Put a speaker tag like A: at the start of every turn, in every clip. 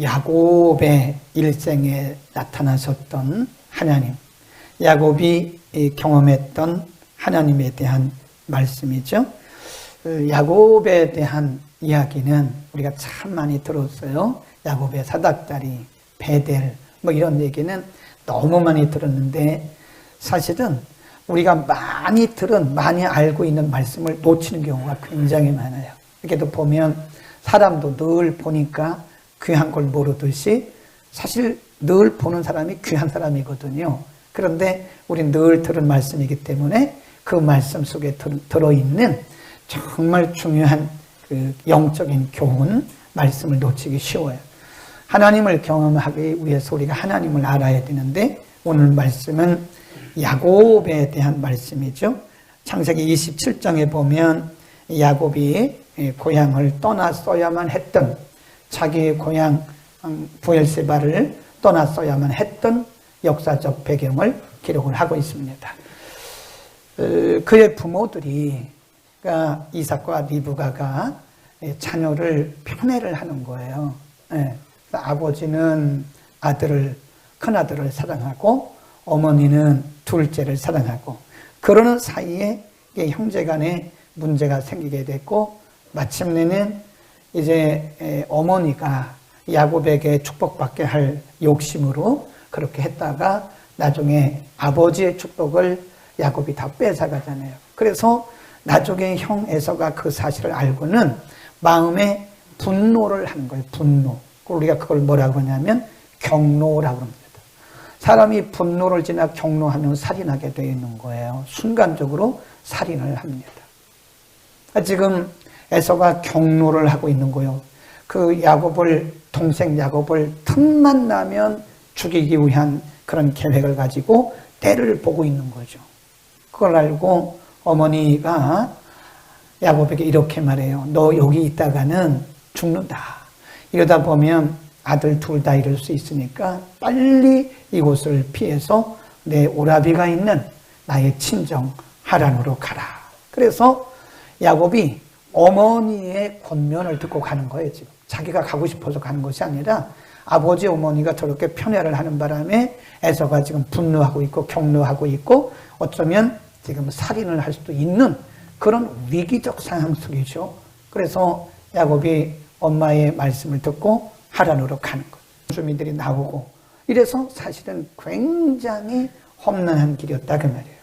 A: 야곱의 일생에 나타나셨던 하나님, 야곱이 경험했던 하나님에 대한 말씀이죠. 그 야곱에 대한 이야기는 우리가 참 많이 들었어요. 야곱의 사닥다리, 베델, 뭐 이런 얘기는 너무 많이 들었는데 사실은 우리가 많이 들은, 많이 알고 있는 말씀을 놓치는 경우가 굉장히 많아요. 이렇게도 보면 사람도 늘 보니까 귀한 걸 모르듯이 사실 늘 보는 사람이 귀한 사람이거든요. 그런데 우리 늘 들은 말씀이기 때문에 그 말씀 속에 들어있는 정말 중요한 그 영적인 교훈, 말씀을 놓치기 쉬워요. 하나님을 경험하기 위해서 우리가 하나님을 알아야 되는데 오늘 말씀은 야곱에 대한 말씀이죠. 창세기 27장에 보면 야곱이 고향을 떠났어야만 했던 자기의 고향 음, 부엘세바를 떠났어야만 했던 역사적 배경을 기록을 하고 있습니다. 어, 그의 부모들이 그러니까 이삭과 리브가가 자녀를 편애를 하는 거예요. 예. 아버지는 아들을 큰 아들을 사랑하고 어머니는 둘째를 사랑하고 그러는 사이에 형제간에 문제가 생기게 됐고 마침내는 이제 어머니가 야곱에게 축복받게 할 욕심으로 그렇게 했다가 나중에 아버지의 축복을 야곱이 다 뺏어가잖아요. 그래서 나중에 형 에서가 그 사실을 알고는 마음에 분노를 하는 거예요. 분노. 우리가 그걸 뭐라고 하냐면 경노라고 합니다. 사람이 분노를 지나 경노하면 살인하게 되어 있는 거예요. 순간적으로 살인을 합니다. 지금 에서가 경로를 하고 있는 거요. 그 야곱을 동생 야곱을 틈만 나면 죽이기 위한 그런 계획을 가지고 때를 보고 있는 거죠. 그걸 알고 어머니가 야곱에게 이렇게 말해요. 너 여기 있다가는 죽는다. 이러다 보면 아들 둘 다 잃을 수 있으니까 빨리 이곳을 피해서 내 오라비가 있는 나의 친정 하란으로 가라. 그래서 야곱이 어머니의 권면을 듣고 가는 거예요, 지금. 자기가 가고 싶어서 가는 것이 아니라 아버지 어머니가 저렇게 편애를 하는 바람에 에서가 지금 분노하고 있고 경노하고 있고 어쩌면 지금 살인을 할 수도 있는 그런 위기적 상황 속이죠. 그래서 야곱이 엄마의 말씀을 듣고 하란으로 가는 거예요. 주민들이 나오고 이래서 사실은 굉장히 험난한 길이었다 그 말이에요.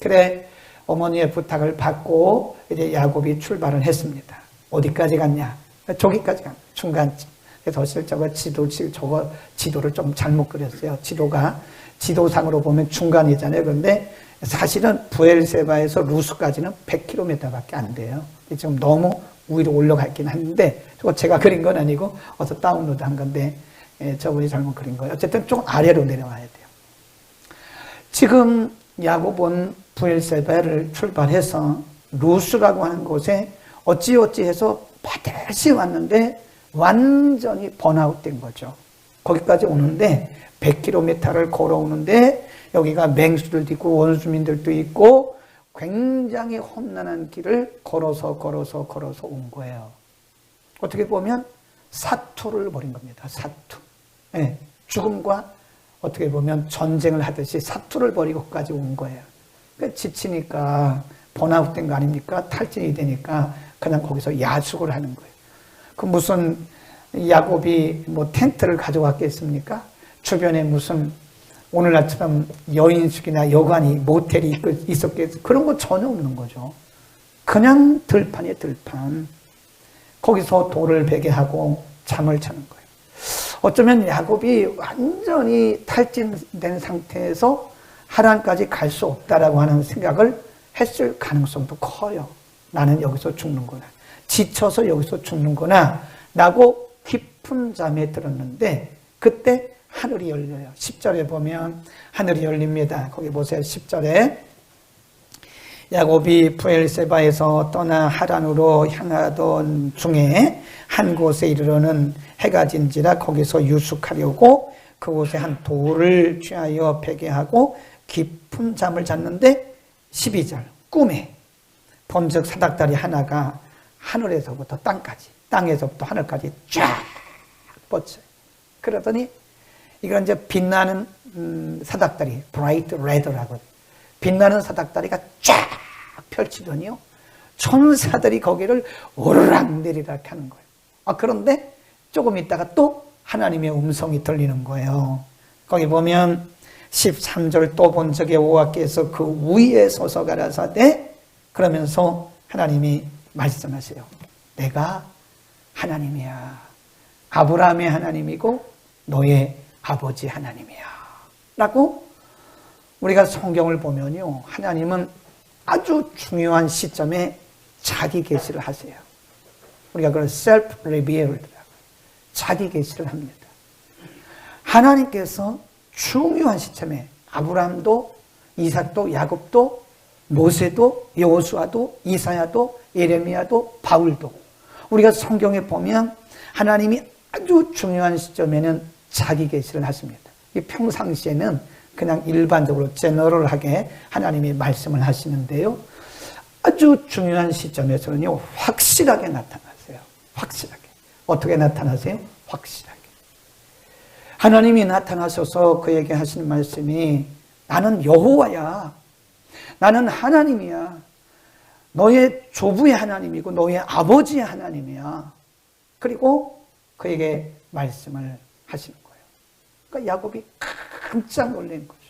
A: 그래 어머니의 부탁을 받고 이제 야곱이 출발을 했습니다. 어디까지 갔냐? 저기까지 간 중간쯤. 그래서 실제로 지도, 저거 지도를 좀 잘못 그렸어요. 지도가 지도상으로 보면 중간이잖아요. 그런데 사실은 부엘세바에서 루스까지는 100km밖에 안 돼요. 지금 너무 위로 올라가 있긴 한데, 저거 제가 그린 건 아니고, 어서 다운로드 한 건데, 예, 저분이 잘못 그린 거예요. 어쨌든 좀 아래로 내려와야 돼요. 지금 야곱은 부엘세바를 출발해서 루스라고 하는 곳에 어찌어찌 해서 반드시 왔는데 완전히 번아웃 된 거죠. 거기까지 오는데 100km를 걸어오는데 여기가 맹수들도 있고 원주민들도 있고 굉장히 험난한 길을 걸어서 걸어서 걸어서 온 거예요. 어떻게 보면 사투를 벌인 겁니다. 사투. 네, 죽음과 어떻게 보면 전쟁을 하듯이 사투를 벌이고까지 온 거예요. 그러니까 지치니까 번아웃 된 거 아닙니까? 탈진이 되니까 그냥 거기서 야숙을 하는 거예요. 그 무슨 야곱이 뭐 텐트를 가져왔겠습니까? 주변에 무슨 오늘날처럼 여인숙이나 여관이 모텔이 있었겠 그런 거 전혀 없는 거죠. 그냥 들판에 들판. 거기서 돌을 베게 하고 잠을 자는 거예요. 어쩌면 야곱이 완전히 탈진된 상태에서 하란까지 갈 수 없다라고 하는 생각을 했을 가능성도 커요. 나는 여기서 죽는구나. 지쳐서 여기서 죽는구나. 라고 깊은 잠에 들었는데 그때 하늘이 열려요. 10절에 보면 하늘이 열립니다. 거기 보세요. 10절에 야곱이 부엘세바에서 떠나 하란으로 향하던 중에 한 곳에 이르러는 해가 진지라 거기서 유숙하려고 그곳에 한 돌을 취하여 베게 하고 깊은 잠을 잤는데 12절 꿈에 본즉 사닥다리 하나가 하늘에서부터 땅까지 땅에서부터 하늘까지 쫙 뻗쳐요. 그러더니 이건 이제 빛나는 음, 사닥다리, 브라이트 레더라고 빛나는 사닥다리가 쫙 펼치더니요. 천사들이 거기를 오르락 내리락 하는 거예요. 아, 그런데 조금 있다가 또 하나님의 음성이 들리는 거예요. 거기 보면 13절 또 본 적에 오와께서 그 위에 서서 가라사대 그러면서 하나님이 말씀하세요. 내가 하나님이야. 아브라함의 하나님이고 너의 아버지 하나님이야. 라고 우리가 성경을 보면요. 하나님은 아주 중요한 시점에 자기 계시를 하세요. 우리가 그걸 self revealed 자기 계시를 합니다. 하나님께서 중요한 시점에 아브라함도 이삭도 야곱도 모세도 여호수아도 이사야도 예레미야도 바울도 우리가 성경에 보면 하나님이 아주 중요한 시점에는 자기 계시를 하십니다. 평상시에는 그냥 일반적으로 제너럴하게 하나님이 말씀을 하시는데요. 아주 중요한 시점에서는요, 확실하게 나타나세요. 확실하게. 어떻게 나타나세요? 확실하게. 하나님이 나타나셔서 그에게 하시는 말씀이 나는 여호와야. 나는 하나님이야. 너의 조부의 하나님이고 너의 아버지의 하나님이야. 그리고 그에게 말씀을 하시는 거예요. 그러니까 야곱이 깜짝 놀란 거죠.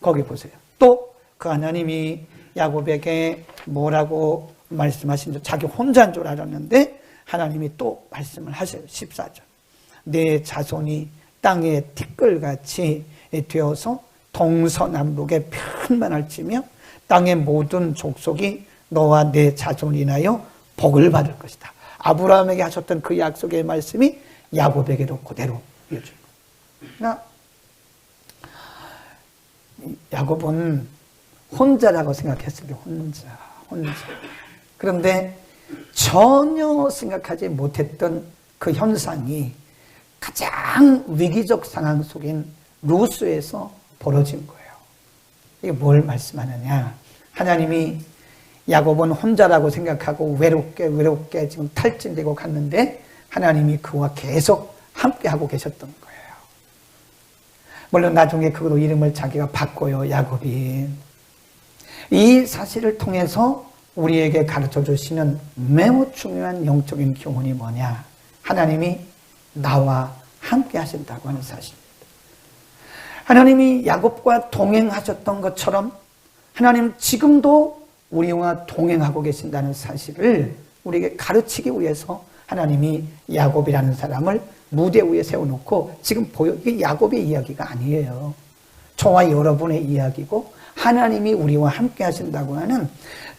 A: 거기 보세요. 또 그 하나님이 야곱에게 뭐라고 말씀하신지 자기 혼자인 줄 알았는데 하나님이 또 말씀을 하세요. 14절. 내 자손이 땅의 티끌같이 되어서 동서남북에 편만할지며 땅의 모든 족속이 너와 내 자손이 인하여 복을 받을 것이다. 아브라함에게 하셨던 그 약속의 말씀이 야곱에게도 그대로 이어진 거예요. 야곱은 혼자라고 생각했어요. 혼자, 혼자. 그런데 전혀 생각하지 못했던 그 현상이 가장 위기적 상황 속인 루스에서 벌어진 거예요. 이게 뭘 말씀하느냐? 하나님이 야곱은 혼자라고 생각하고 외롭게 외롭게 지금 탈진되고 갔는데 하나님이 그와 계속 함께 하고 계셨던 거예요. 물론 나중에 그로 이름을 자기가 바꿔요, 야곱이. 이 사실을 통해서 우리에게 가르쳐 주시는 매우 중요한 영적인 교훈이 뭐냐? 하나님이 나와 함께 하신다고 하는 사실입니다. 하나님이 야곱과 동행하셨던 것처럼 하나님 지금도 우리와 동행하고 계신다는 사실을 우리에게 가르치기 위해서 하나님이 야곱이라는 사람을 무대 위에 세워놓고 지금 보여 이게 야곱의 이야기가 아니에요. 저와 여러분의 이야기고 하나님이 우리와 함께 하신다고 하는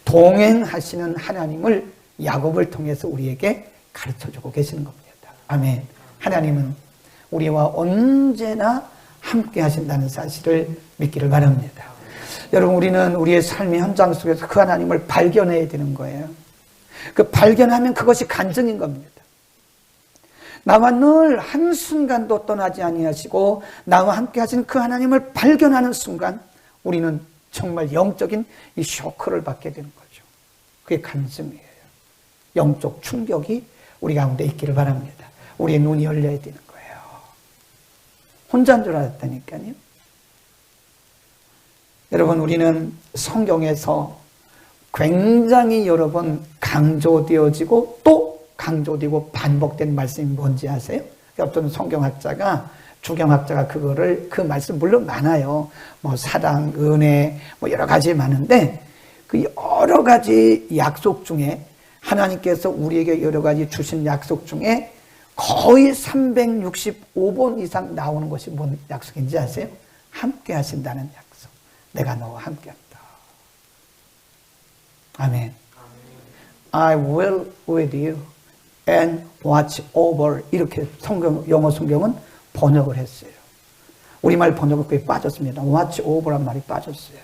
A: 동행하시는 하나님을 야곱을 통해서 우리에게 가르쳐 주고 계시는 겁니다. 아멘. 하나님은 우리와 언제나 함께 하신다는 사실을 믿기를 바랍니다. 여러분, 우리는 우리의 삶의 현장 속에서 그 하나님을 발견해야 되는 거예요. 그 발견하면 그것이 간증인 겁니다. 나와 늘 한순간도 떠나지 아니하시고 나와 함께 하신 그 하나님을 발견하는 순간 우리는 정말 영적인 이 쇼크를 받게 되는 거죠. 그게 간증이에요. 영적 충격이 우리 가운데 있기를 바랍니다. 우리의 눈이 열려야 되는 거예요. 혼자인 줄 알았다니까요. 여러분, 우리는 성경에서 굉장히 여러 번 강조되어지고 또 강조되고 반복된 말씀이 뭔지 아세요? 어떤 성경학자가 주경학자가 그거를 그 말씀 물론 많아요. 뭐 사랑, 은혜, 뭐 여러 가지 많은데 그 여러 가지 약속 중에 하나님께서 우리에게 여러 가지 주신 약속 중에 거의 365번 이상 나오는 것이 뭔 약속인지 아세요? 함께 하신다는 약속. 내가 너와 함께 한다. 아멘. I will with you and watch over. 이렇게 성경, 영어 성경은 번역을 했어요. 우리말 번역은 그게 빠졌습니다. watch over란 말이 빠졌어요.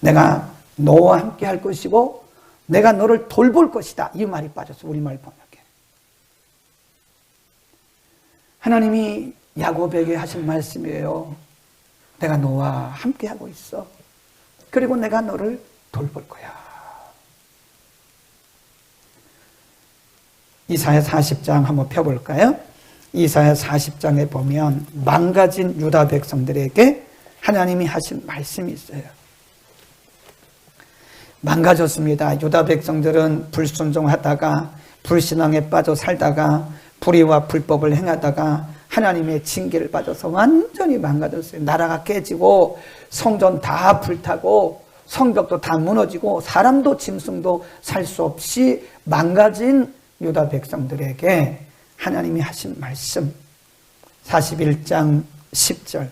A: 내가 너와 함께 할 것이고 내가 너를 돌볼 것이다. 이 말이 빠졌어. 우리말 번역에. 하나님이 야곱에게 하신 말씀이에요. 내가 너와 함께 하고 있어. 그리고 내가 너를 돌볼 거야. 이사야 40장 한번 펴볼까요? 이사야 40장에 보면 망가진 유다 백성들에게 하나님이 하신 말씀이 있어요. 망가졌습니다. 유다 백성들은 불순종하다가 불신앙에 빠져 살다가 불의와 불법을 행하다가 하나님의 징계를 받아서 완전히 망가졌어요. 나라가 깨지고 성전 다 불타고 성벽도 다 무너지고 사람도 짐승도 살 수 없이 망가진 유다 백성들에게 하나님이 하신 말씀. 41장 10절.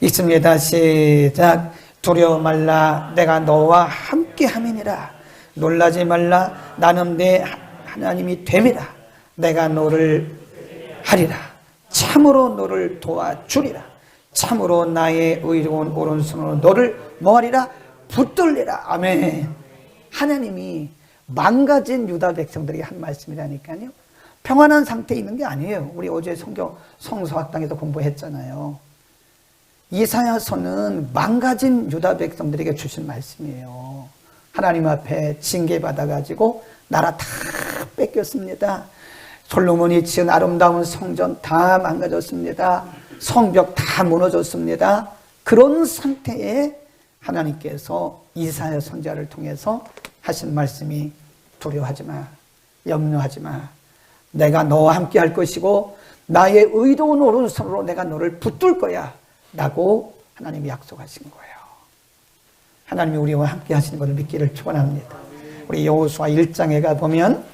A: 있습니다. 시작. 두려워 말라. 내가 너와 함께 함이니라. 놀라지 말라. 나는 내 하나님이 됨이라 내가 너를 하리라. 참으로 너를 도와주리라. 참으로 나의 의로운 오른손으로 너를 뭐하리라. 붙들리라. 아멘. 하나님이 망가진 유다 백성들에게 한 말씀이라니까요. 평안한 상태에 있는 게 아니에요. 우리 어제 성경 성서학당에서 공부했잖아요. 이사야서는 망가진 유다 백성들에게 주신 말씀이에요. 하나님 앞에 징계받아 가지고 나라 다 뺏겼습니다 솔로몬이 지은 아름다운 성전 다 망가졌습니다. 성벽 다 무너졌습니다. 그런 상태에 하나님께서 이사야 선자를 통해서 하신 말씀이 두려워하지 마. 염려하지 마. 내가 너와 함께 할 것이고 나의 의로운 오른손으로 내가 너를 붙들 거야. 라고 하나님이 약속하신 거예요. 하나님이 우리와 함께 하시는 것을 믿기를 축원합니다. 우리 여호수아 1장에 가 보면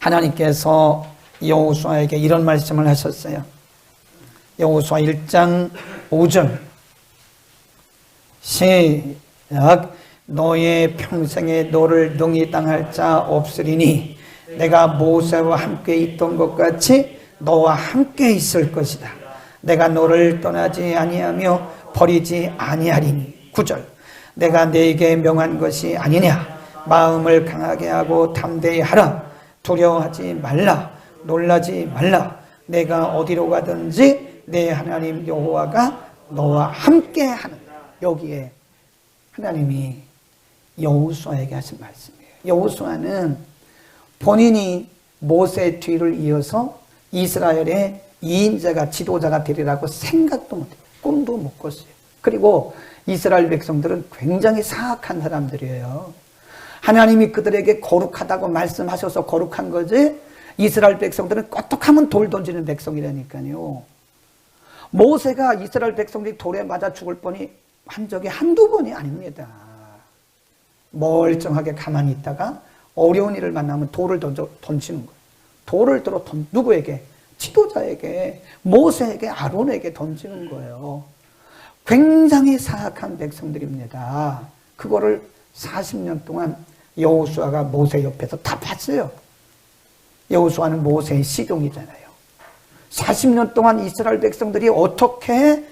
A: 하나님께서 여호수아에게 이런 말씀을 하셨어요. 여호수아 1장 5절. 시작. 너의 평생에 너를 능히 당할 자 없으리니 내가 모세와 함께 있던 것 같이 너와 함께 있을 것이다. 내가 너를 떠나지 아니하며 버리지 아니하리니. 9절. 내가 네게 명한 것이 아니냐 마음을 강하게 하고 담대히 하라 두려워하지 말라 놀라지 말라 내가 어디로 가든지 내 하나님 여호와가 너와 함께 하는 여기에 하나님이 여호수아에게 하신 말씀이에요. 여호수아는 본인이 모세 뒤를 이어서 이스라엘의 이인자가 지도자가 되리라고 생각도 못해요. 꿈도 못 꿨어요. 그리고 이스라엘 백성들은 굉장히 사악한 사람들이에요. 하나님이 그들에게 거룩하다고 말씀하셔서 거룩한 거지 이스라엘 백성들은 껐떡하면 돌 던지는 백성이라니까요. 모세가 이스라엘 백성들이 돌에 맞아 죽을 뻔이 한 적이 한두 번이 아닙니다. 멀쩡하게 가만히 있다가 어려운 일을 만나면 돌을 던져, 던지는 거예요. 돌을 들어 던, 누구에게? 지도자에게, 모세에게, 아론에게 던지는 거예요. 굉장히 사악한 백성들입니다. 그거를 40년 동안 여호수아가 모세 옆에서 다 봤어요. 여호수아는 모세의 시종이잖아요. 40년 동안 이스라엘 백성들이 어떻게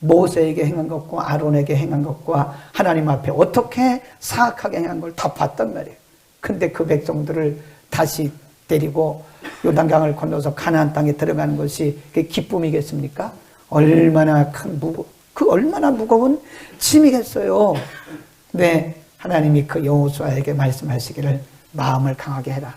A: 모세에게 행한 것과 아론에게 행한 것과 하나님 앞에 어떻게 사악하게 행한 걸 다 봤단 말이에요. 근데 그 백성들을 다시 데리고 요단강을 건너서 가나안 땅에 들어가는 것이 그 기쁨이겠습니까? 얼마나 큰 무거 그 얼마나 무거운 짐이겠어요. 네, 하나님이 그 여호수아에게 말씀하시기를 마음을 강하게 해라.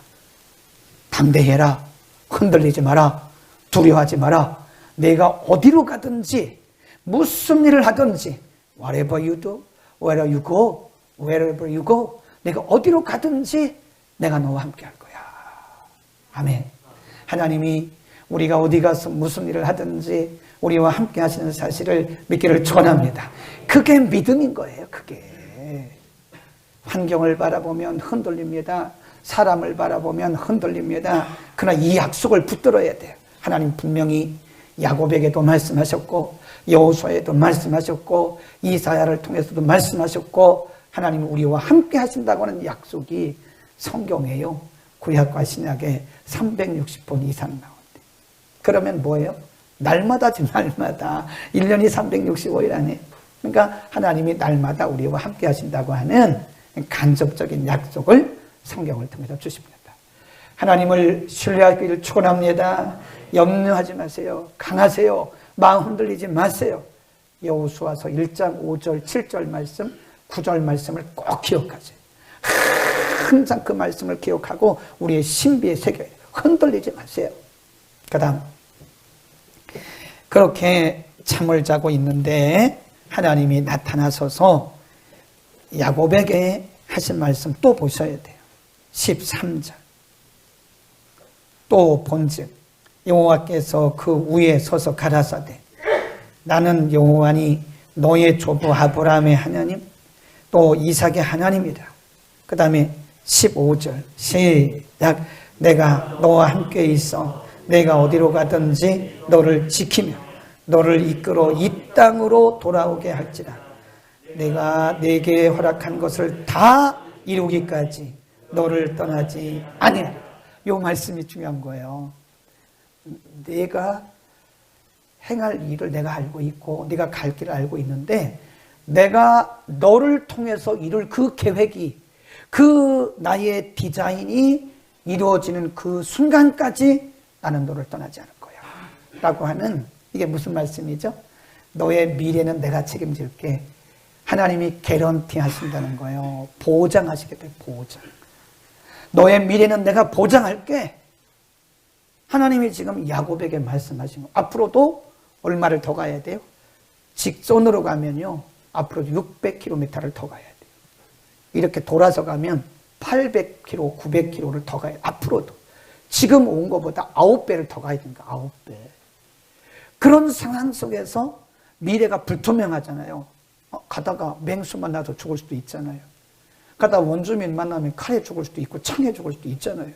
A: 담대해라. 흔들리지 마라. 두려워하지 마라. 내가 어디로 가든지 무슨 일을 하든지 whatever you do, wherever you go, wherever you go 내가 어디로 가든지 내가 너와 함께 할 거야. 아멘. 하나님이 우리가 어디 가서 무슨 일을 하든지 우리와 함께 하시는 사실을 믿기를 축원합니다. 그게 믿음인 거예요. 그게. 환경을 바라보면 흔들립니다. 사람을 바라보면 흔들립니다. 그러나 이 약속을 붙들어야 돼요. 하나님 분명히 야곱에게도 말씀하셨고 여호수아에도 말씀하셨고 이사야를 통해서도 말씀하셨고 하나님 우리와 함께 하신다고 하는 약속이 성경에요. 구약과 신약에 360번 이상 나온대. 그러면 뭐예요? 날마다지 날마다 1년이 365일 안에 그러니까 하나님이 날마다 우리와 함께 하신다고 하는 간접적인 약속을 성경을 통해서 주십니다. 하나님을 신뢰하기를 축원합니다. 염려하지 마세요. 강하세요. 마음 흔들리지 마세요. 여호수아서 1장 5절 7절 말씀 9절 말씀을 꼭 기억하세요. 항상 그 말씀을 기억하고 우리의 신비의 세계에 흔들리지 마세요. 그 다음, 그렇게 잠을 자고 있는데 하나님이 나타나서서 야곱에게 하신 말씀 또 보셔야 돼요. 13절. 또 본즉 여호와께서 그 위에 서서 가라사대 나는 여호와니 너의 조부 아브라함의 하나님 또 이삭의 하나님이다. 그 다음에 15절 시작 내가 너와 함께 있어 내가 어디로 가든지 너를 지키며 너를 이끌어 이 땅으로 돌아오게 할지라 내가 내게 허락한 것을 다 이루기까지 너를 떠나지 아니하라 요 말씀이 중요한 거예요 내가 행할 일을 내가 알고 있고 네가 갈 길을 알고 있는데 내가 너를 통해서 이룰 그 계획이 그 나의 디자인이 이루어지는 그 순간까지 나는 너를 떠나지 않을 거야. 라고 하는 이게 무슨 말씀이죠? 너의 미래는 내가 책임질게. 하나님이 개런티 하신다는 거예요. 보장하시겠다. 보장. 너의 미래는 내가 보장할게. 하나님이 지금 야곱에게 말씀하신 거. 앞으로도 얼마를 더 가야 돼요? 직선으로 가면요. 앞으로 600km를 더 가야 돼요. 이렇게 돌아서 가면 800km, 900km를 더 가야 돼요. 앞으로도. 지금 온 것보다 9배를 더 가야 되니까 9배. 그런 상황 속에서 미래가 불투명하잖아요. 어, 가다가 맹수 만나서 죽을 수도 있잖아요. 가다 원주민 만나면 칼에 죽을 수도 있고 창에 죽을 수도 있잖아요.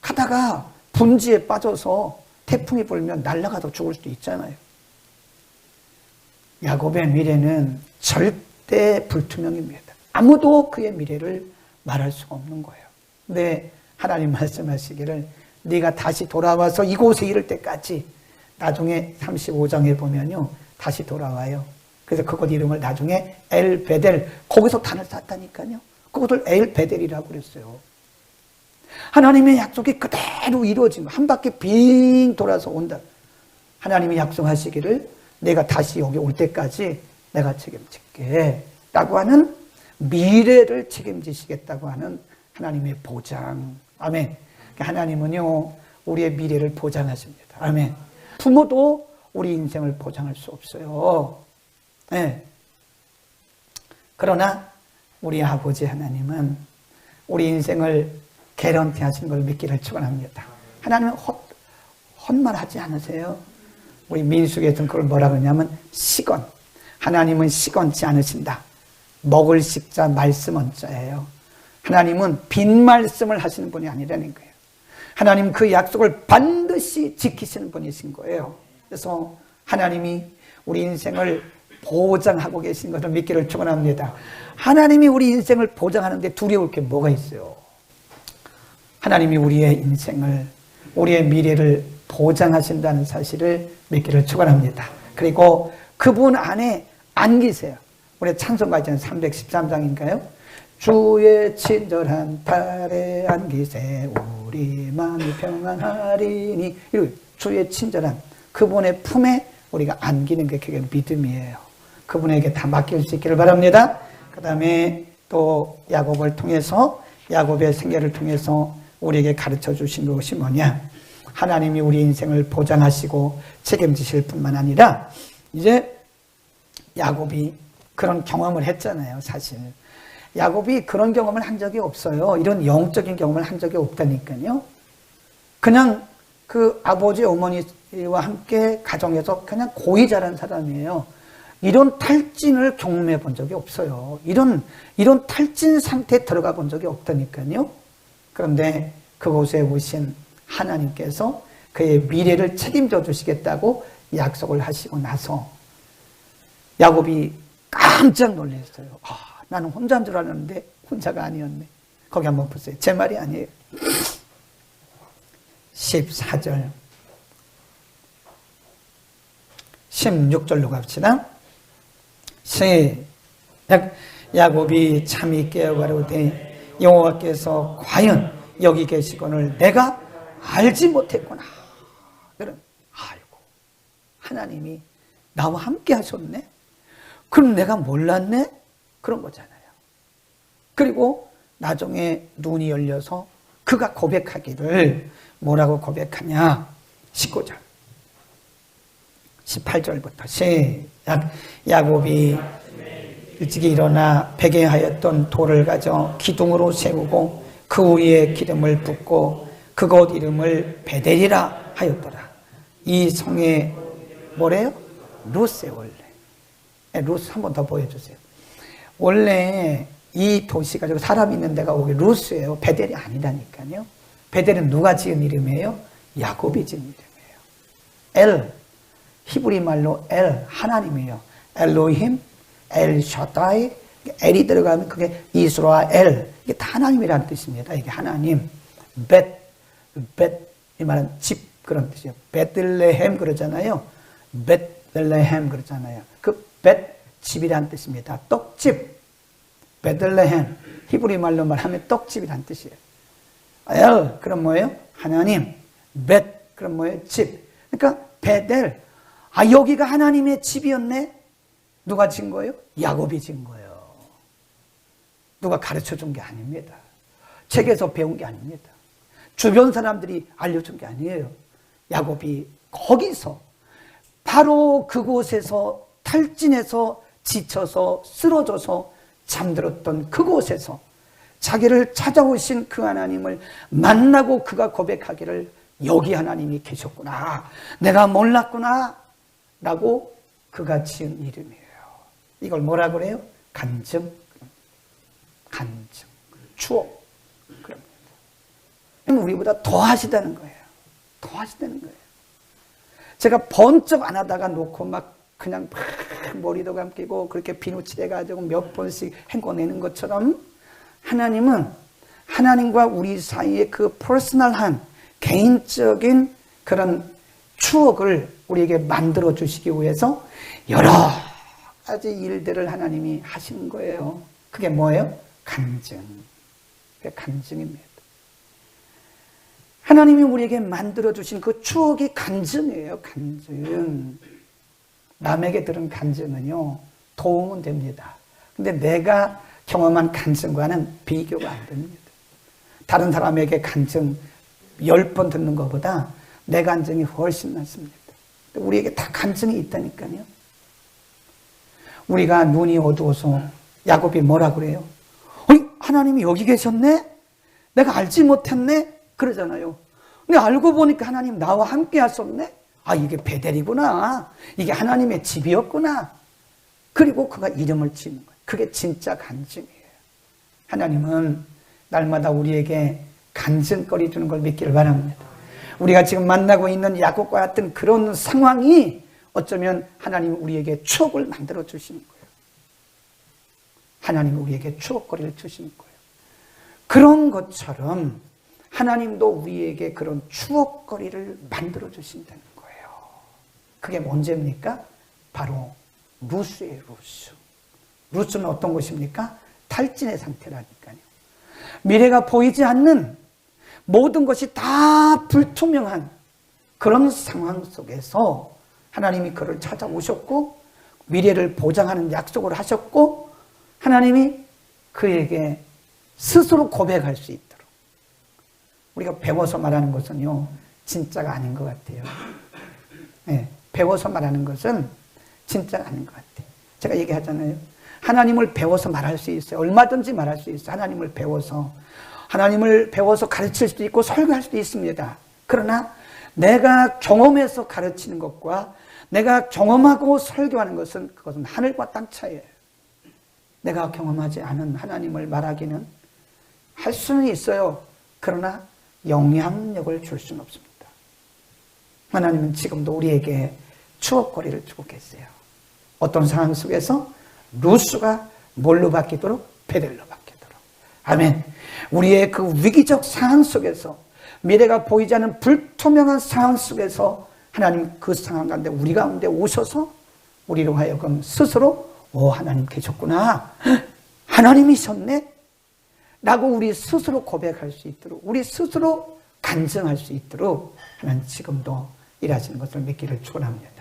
A: 가다가 분지에 빠져서 태풍이 불면 날아가도 죽을 수도 있잖아요. 야곱의 미래는 절대 불투명입니다. 아무도 그의 미래를 말할 수가 없는 거예요. 근데 하나님 말씀하시기를 네가 다시 돌아와서 이곳에 이를 때까지 나중에 35장에 보면요. 다시 돌아와요. 그래서 그곳 이름을 나중에 엘 베델 거기서 단을 쌌다니까요. 그것을 엘 베델이라고 그랬어요. 하나님의 약속이 그대로 이루어지면 한 바퀴 빙 돌아서 온다. 하나님이 약속하시기를 내가 다시 여기 올 때까지 내가 책임질게. 라고 하는 미래를 책임지시겠다고 하는 하나님의 보장. 아멘. 하나님은요, 우리의 미래를 보장하십니다. 아멘. 부모도 우리 인생을 보장할 수 없어요. 네. 그러나 우리 아버지 하나님은 우리 인생을 개런티 하신 걸 믿기를 축원합니다. 하나님은 헛, 헛말하지 않으세요. 우리 민숙에서는 그걸 뭐라 그러냐면 시건. 하나님은 시건치 않으신다. 먹을 식자 말씀 원자예요. 하나님은 빈 말씀을 하시는 분이 아니라는 거예요. 하나님 그 약속을 반드시 지키시는 분이신 거예요. 그래서 하나님이 우리 인생을 보장하고 계신 것을 믿기를 축원합니다. 하나님이 우리 인생을 보장하는데 두려울 게 뭐가 있어요? 하나님이 우리의 인생을 우리의 미래를 보장하신다는 사실을 믿기를 축원합니다. 그리고 그분 안에 안기세요. 우리 찬송가 있잖아요. 313장인가요? 주의 친절한 팔에 안기세 우리 마음이 평안하리니 주의 친절한 그분의 품에 우리가 안기는 게 그게 믿음이에요. 그분에게 다 맡길 수 있기를 바랍니다. 그 다음에 또 야곱을 통해서 야곱의 생애를 통해서 우리에게 가르쳐 주신 것이 뭐냐? 하나님이 우리 인생을 보장하시고 책임지실 뿐만 아니라 이제 야곱이 그런 경험을 했잖아요, 사실. 야곱이 그런 경험을 한 적이 없어요. 이런 영적인 경험을 한 적이 없다니까요. 그냥 그 아버지 어머니와 함께 가정에서 그냥 고이 자란 사람이에요. 이런 탈진을 경험해 본 적이 없어요. 이런, 이런 탈진 상태에 들어가 본 적이 없다니까요. 그런데 그곳에 오신 하나님께서 그의 미래를 책임져 주시겠다고 약속을 하시고 나서 야곱이 깜짝 놀랐어요. 아, 나는 혼자인 줄 알았는데 혼자가 아니었네. 거기 한번 보세요. 제 말이 아니에요. 14절. 16절로 갑시다. 시작. 야곱이 참이 깨어가로되 여호와께서 과연 여기 계시거늘 내가 알지 못했구나. 그럼 아이고 하나님이 나와 함께 하셨네. 그럼 내가 몰랐네. 그런 거잖아요. 그리고 나중에 눈이 열려서 그가 고백하기를 뭐라고 고백하냐? 19절. 18절부터 시작. 야곱이 일찍이 일어나 베개 하였던 돌을 가져 기둥으로 세우고 그 위에 기름을 붓고 그곳 이름을 베델이라 하였더라. 이 성에 뭐래요? 루스에 원래. 네, 루스 한번 더 보여주세요. 원래 이 도시가 저 사람 있는 데가 오기 루스예요. 베델이 아니라니까요. 베델은 누가 지은 이름이에요? 야곱이 지은 이름이에요. 엘 히브리 말로 엘 하나님이에요. 엘로힘, 엘 샤다이 엘이 들어가면 그게 이스라엘 이게 다 하나님이라는 뜻입니다. 이게 하나님 벳, 벳이 말은 집 그런 뜻이에요. 베들레헴 그러잖아요. 베들레헴 그러잖아요. 그벳 집이란 뜻입니다. 떡집 베들레헴 히브리 말로 말하면 떡집이란 뜻이에요. 엘 그럼 뭐예요? 하나님 벳 그럼 뭐예요? 집 그러니까 베델 아 여기가 하나님의 집이었네 누가 진 거예요? 야곱이 진 거예요. 누가 가르쳐 준 게 아닙니다. 책에서 배운 게 아닙니다. 주변 사람들이 알려준 게 아니에요. 야곱이 거기서 바로 그곳에서 탈진해서 지쳐서 쓰러져서 잠들었던 그곳에서 자기를 찾아오신 그 하나님을 만나고 그가 고백하기를 여기 하나님이 계셨구나. 내가 몰랐구나. 라고 그가 지은 이름이에요. 이걸 뭐라 그래요? 간증. 간증. 추억. 그럽니다. 우리보다 더 하시다는 거예요. 더 하시다는 거예요. 제가 번쩍 안 하다가 놓고 막 그냥 막 머리도 감기고 그렇게 비누칠해가지고 몇 번씩 헹궈내는 것처럼 하나님은 하나님과 우리 사이의 그 퍼스널한 개인적인 그런 추억을 우리에게 만들어 주시기 위해서 여러 가지 일들을 하나님이 하시는 거예요. 그게 뭐예요? 간증. 그게 간증입니다. 하나님이 우리에게 만들어 주신 그 추억이 간증이에요. 간증. 남에게 들은 간증은요, 도움은 됩니다. 근데 내가 경험한 간증과는 비교가 안 됩니다. 다른 사람에게 간증 10번 듣는 것보다 내 간증이 훨씬 낫습니다. 우리에게 다 간증이 있다니까요. 우리가 눈이 어두워서 야곱이 뭐라 그래요? 어이, 하나님이 여기 계셨네? 내가 알지 못했네? 그러잖아요. 근데 알고 보니까 하나님 나와 함께 하셨네? 아, 이게 베델이구나. 이게 하나님의 집이었구나. 그리고 그가 이름을 지는 거예요. 그게 진짜 간증이에요. 하나님은 날마다 우리에게 간증거리 주는 걸 믿기를 바랍니다. 우리가 지금 만나고 있는 야곱과 같은 그런 상황이 어쩌면 하나님 우리에게 추억을 만들어 주시는 거예요. 하나님 우리에게 추억거리를 주시는 거예요. 그런 것처럼 하나님도 우리에게 그런 추억거리를 만들어 주신다는 거예요. 그게 언제입니까? 바로 루스의 루스. 루스는 어떤 것입니까? 탈진의 상태라니까요. 미래가 보이지 않는 모든 것이 다 불투명한 그런 상황 속에서 하나님이 그를 찾아오셨고 미래를 보장하는 약속을 하셨고 하나님이 그에게 스스로 고백할 수 있도록 우리가 배워서 말하는 것은요 진짜가 아닌 것 같아요. 네, 배워서 말하는 것은 진짜가 아닌 것 같아요. 제가 얘기하잖아요. 하나님을 배워서 말할 수 있어요. 얼마든지 말할 수 있어요. 하나님을 배워서 하나님을 배워서 가르칠 수도 있고 설교할 수도 있습니다. 그러나 내가 경험해서 가르치는 것과 내가 경험하고 설교하는 것은 그것은 하늘과 땅 차이예요. 내가 경험하지 않은 하나님을 말하기는 할 수는 있어요. 그러나 영향력을 줄 수는 없습니다. 하나님은 지금도 우리에게 추억거리를 주고 계세요. 어떤 상황 속에서 루스가 뭘로 바뀌도록 베델로 바뀌도록. 아멘. 우리의 그 위기적 상황 속에서 미래가 보이지 않는 불투명한 상황 속에서 하나님 그 상황 가운데 우리 가운데 오셔서 우리로 하여금 스스로 오 하나님 계셨구나 하나님이셨네 라고 우리 스스로 고백할 수 있도록 우리 스스로 간증할 수 있도록 하나님 지금도 일하시는 것을 믿기를 축원합니다.